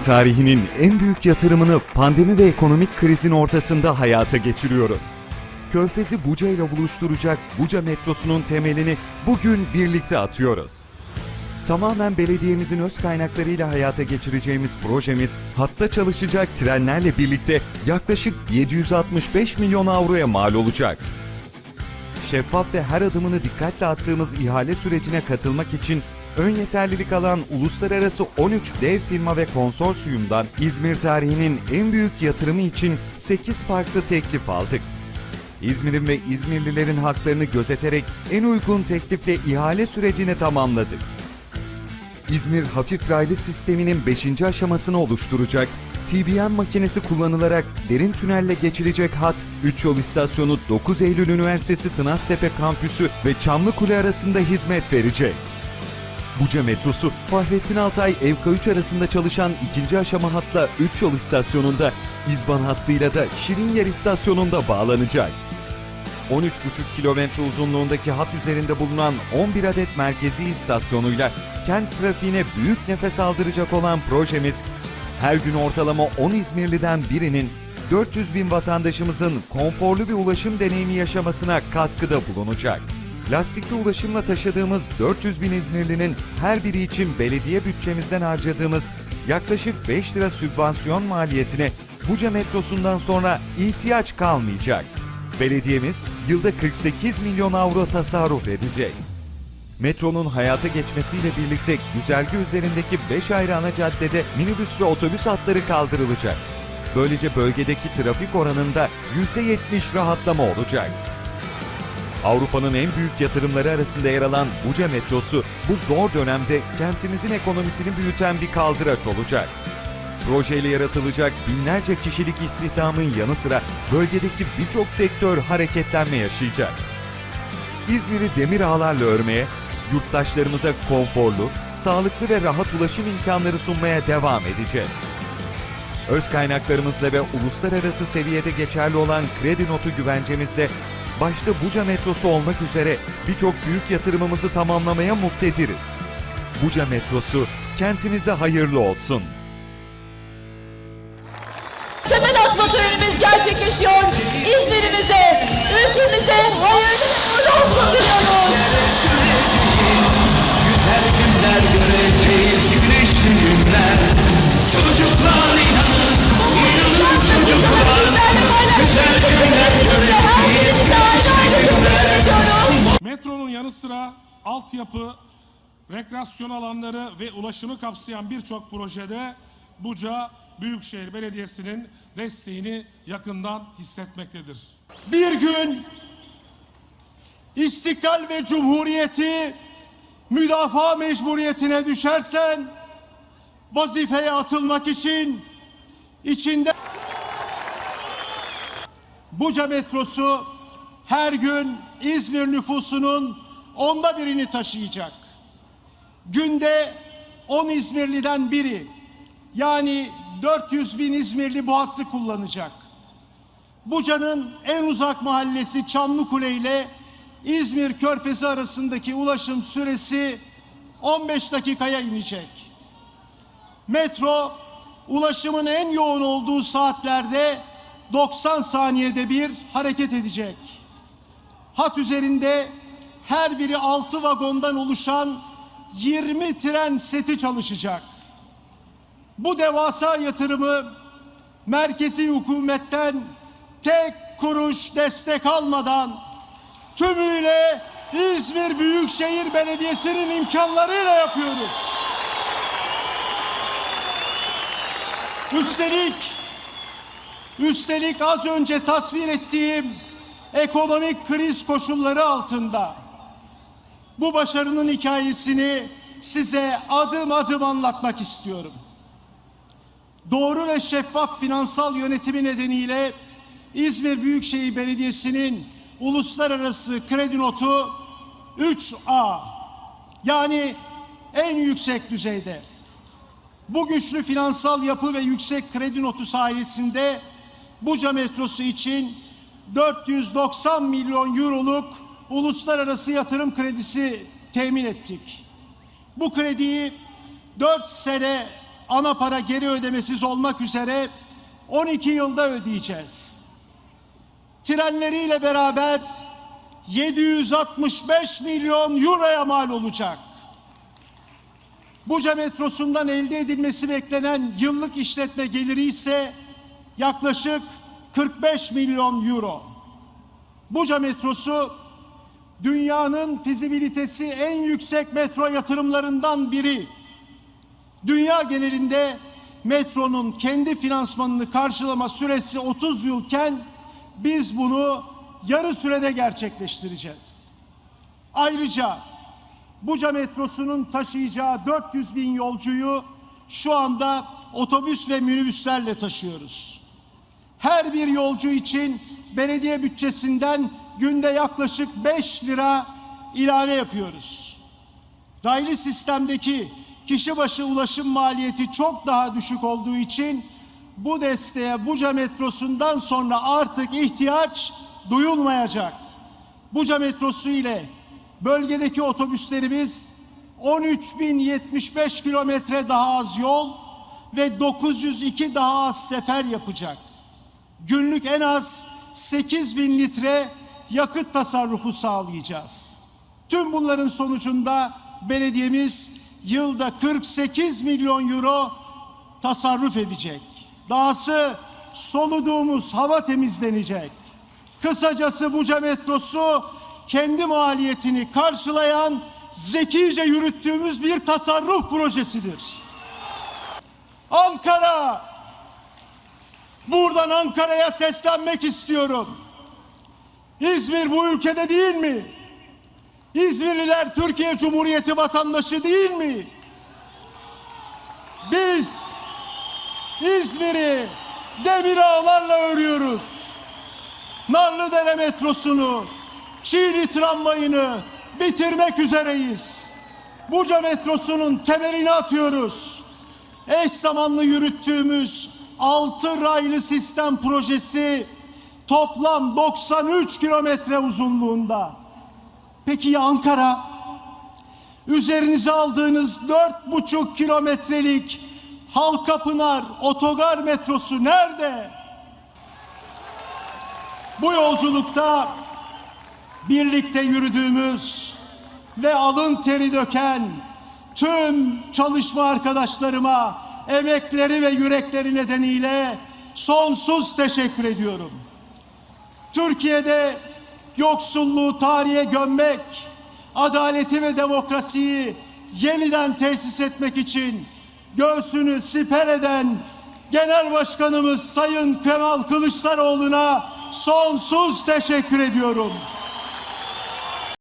tarihinin en büyük yatırımını pandemi ve ekonomik krizin ortasında hayata geçiriyoruz. Körfez'i Buca ile buluşturacak Buca metrosunun temelini bugün birlikte atıyoruz. Tamamen belediyemizin öz kaynaklarıyla hayata geçireceğimiz projemiz hatta çalışacak trenlerle birlikte yaklaşık 765 milyon avroya mal olacak. Şeffaf ve her adımını dikkatle attığımız ihale sürecine katılmak için ön yeterlilik alan uluslararası 13 dev firma ve konsorsiyumdan İzmir tarihinin en büyük yatırımı için 8 farklı teklif aldık. İzmir'in ve İzmirlilerin haklarını gözeterek en uygun teklifle ihale sürecini tamamladık. İzmir Hafif Raylı Sistemi'nin 5. aşamasını oluşturacak, TBM makinesi kullanılarak derin tünelle geçilecek hat, 3 yol istasyonu 9 Eylül Üniversitesi Tınaztepe Kampüsü ve Çamlıkule arasında hizmet verecek. Buca metrosu Fahrettin Altay Evka 3 arasında çalışan ikinci aşama hatla 3 yol istasyonunda, İzban hattıyla da Şirinyer istasyonunda bağlanacak. 13,5 kilometre uzunluğundaki hat üzerinde bulunan 11 adet merkezi istasyonuyla kent trafiğine büyük nefes aldıracak olan projemiz, her gün ortalama 10 İzmirliden birinin 400 bin vatandaşımızın konforlu bir ulaşım deneyimi yaşamasına katkıda bulunacak. Lastikli ulaşımla taşıdığımız 400 bin İzmirlinin her biri için belediye bütçemizden harcadığımız yaklaşık 5 lira sübvansiyon maliyetine Buca metrosundan sonra ihtiyaç kalmayacak. Belediyemiz yılda 48 milyon avro tasarruf edecek. Metronun hayata geçmesiyle birlikte güzergah üzerindeki 5 ayrı ana caddede minibüs ve otobüs hatları kaldırılacak. Böylece bölgedeki trafik oranında %70 rahatlama olacak. Avrupa'nın en büyük yatırımları arasında yer alan Buca metrosu bu zor dönemde kentimizin ekonomisini büyüten bir kaldıraç olacak. Projeyle yaratılacak binlerce kişilik istihdamın yanı sıra bölgedeki birçok sektör hareketlenme yaşayacak. İzmir'i demir ağlarla örmeye, yurttaşlarımıza konforlu, sağlıklı ve rahat ulaşım imkanları sunmaya devam edeceğiz. Öz kaynaklarımızla ve uluslararası seviyede geçerli olan kredi notu güvencemizle başta Buca metrosu olmak üzere birçok büyük yatırımımızı tamamlamaya muktediriz. Buca metrosu kentimize hayırlı olsun. Temel atma törenimiz gerçekleşiyor. İzmir'imize, ülkemize hayırlı olsun diliyoruz. Altyapı, rekreasyon alanları ve ulaşımı kapsayan birçok projede Buca Büyükşehir Belediyesi'nin desteğini yakından hissetmektedir. bir gün istiklal ve cumhuriyeti müdafaa mecburiyetine düşersen vazifeye atılmak için içinde Buca metrosu her gün İzmir nüfusunun onda birini taşıyacak. Günde 10 İzmirliden biri yani 400 bin İzmirli bu hattı kullanacak. Buca'nın en uzak mahallesi Çamlıkule ile İzmir Körfezi arasındaki ulaşım süresi 15 dakikaya inecek. Metro ulaşımın en yoğun olduğu saatlerde 90 saniyede bir hareket edecek. Hat üzerinde her biri 6 vagondan oluşan 20 tren seti çalışacak. Bu devasa yatırımı merkezi hükümetten tek kuruş destek almadan tümüyle İzmir Büyükşehir Belediyesi'nin imkanlarıyla yapıyoruz. Üstelik üstelik az önce tasvir ettiğim ekonomik kriz koşulları altında bu başarının hikayesini size adım adım anlatmak istiyorum doğru ve şeffaf finansal yönetimi nedeniyle İzmir Büyükşehir Belediyesi'nin uluslararası kredi notu 3A yani en yüksek düzeyde. Bu güçlü finansal yapı ve yüksek kredi notu sayesinde Buca metrosu için 490 milyon euroluk uluslararası yatırım kredisi temin ettik. Bu krediyi 4 sene ana para geri ödemesiz olmak üzere 12 yılda ödeyeceğiz. Trenleriyle beraber 765 milyon euroya mal olacak. Buca metrosundan elde edilmesi beklenen yıllık işletme geliri ise yaklaşık 45 milyon euro. Buca metrosu dünyanın fizibilitesi en yüksek metro yatırımlarından biri. Dünya genelinde metronun kendi finansmanını karşılama süresi 30 yılken biz bunu yarı sürede gerçekleştireceğiz. Ayrıca Buca metrosunun taşıyacağı 400 bin yolcuyu şu anda otobüs ve minibüslerle taşıyoruz. Her bir yolcu için belediye bütçesinden günde yaklaşık 5 lira ilave yapıyoruz. Raylı sistemdeki kişi başı ulaşım maliyeti çok daha düşük olduğu için bu desteğe Buca metrosundan sonra artık ihtiyaç duyulmayacak. Buca metrosu ile bölgedeki otobüslerimiz 13.075 kilometre daha az yol ve 902 daha az sefer yapacak. Günlük en az 8 bin litre yakıt tasarrufu sağlayacağız. Tüm bunların sonucunda belediyemiz yılda 48 milyon euro tasarruf edecek. Dahası soluduğumuz hava temizlenecek. Kısacası Buca metrosu kendi maliyetini karşılayan zekice yürüttüğümüz bir tasarruf projesidir. Ankara Buradan Ankara'ya seslenmek istiyorum. İzmir bu ülkede değil mi? İzmirliler Türkiye Cumhuriyeti vatandaşı değil mi? Biz İzmir'i demir ağlarla örüyoruz. Narlıdere metrosunu, Çiğli tramvayını bitirmek üzereyiz. Buca metrosunun temelini atıyoruz. Eş zamanlı yürüttüğümüz 6 raylı sistem projesi toplam 93 kilometre uzunluğunda. Peki ya Ankara? Üzerinize aldığınız 4,5 kilometrelik Halkapınar otogar metrosu nerede? Bu yolculukta birlikte yürüdüğümüz ve alın teri döken tüm çalışma arkadaşlarıma emekleri ve yürekleri nedeniyle sonsuz teşekkür ediyorum. Türkiye'de yoksulluğu tarihe gömmek, adaleti ve demokrasiyi yeniden tesis etmek için göğsünü siper eden Genel Başkanımız Sayın Kemal Kılıçdaroğlu'na sonsuz teşekkür ediyorum.